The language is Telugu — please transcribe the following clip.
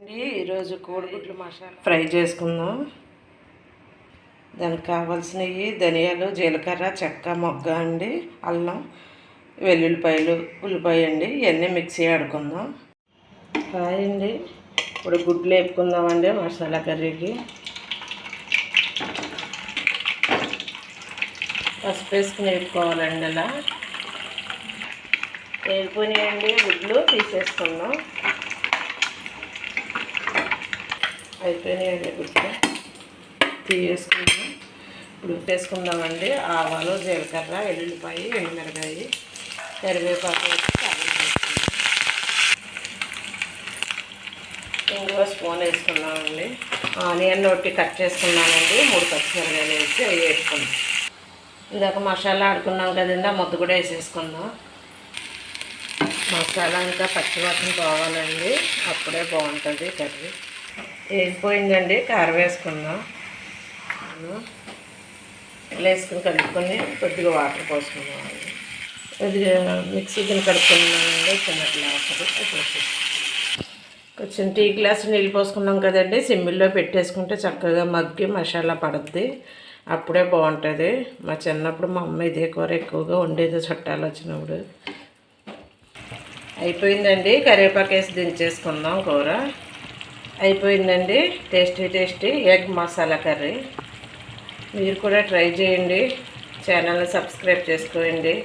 అండి ఈరోజు కోడిగుడ్లు మసాలా. ఫ్రై చేసుకుందాం. దానికి కావాల్సినవి ధనియాలు జీలకర్ర చెక్క మొగ్గ అండి అల్లం వెల్లుల్లిపాయలు ఉల్లిపాయ అండి ఇవన్నీ మిక్సీ ఆడుకుందాం. ఫ్రై అండి ఇప్పుడు గుడ్లు వేపుకుందామండి మసాలా కర్రీకి. పసుపు వేసుకుని వేపుకోవాలండి అలా. వేపుకునేయండి గుడ్లు తీసేసుకుందాం. అయిపోయినాయండి గుడ్లు తీసేసుకుందాం. ఇప్పుడు వేసుకుందామండి ఆవాలు జీలకర్ర ఎల్లుల్లిపాయ ఎండుమిరకాయ కరివేపాకు వేసి వేసుకుందాం. ఇంకో స్పూన్ వేసుకున్నామండి ఆనియన్ ఒకటి కట్ చేసుకున్నామండి మూడు పచ్చిమిరకాయలు వేసి అవి వేసుకుందాం. ఇందాక మసాలా ఆడుకున్నాం కదండి ఆ ముద్ద కూడా వేసేసుకుందాం. మసాలా ఇంకా పచ్చివాసన పోవాలండి. అప్పుడే బాగుంటుంది కర్రీ. వేసిపోయిందండి కారం వేసుకుందాం. ఇలా వేసుకుని కలుపుకొని కొద్దిగా వాటర్ పోసుకుందాం. కొద్దిగా మిక్సీ కింద కలుపుకున్నామండి చిన్న గ్లాసులు కొంచెం టీ గ్లాస్ నీళ్ళు పోసుకున్నాం కదండి సిమ్మిల్లో పెట్టేసుకుంటే చక్కగా మగ్గి మసాలా పడుద్ది. అప్పుడే బాగుంటుంది. మా చిన్నప్పుడు మా అమ్మ ఇదే కూర ఎక్కువగా ఉండేది చుట్టాలు వచ్చినప్పుడు. అయిపోయిందండి కరివేపాకు వేసి దించేసుకుందాం కూర. అయిపోయిందండి. Tasty tasty egg masala curry. మీరు కూడా ట్రై చేయండి. ఛానల్ని సబ్స్క్రైబ్ చేసుకోండి.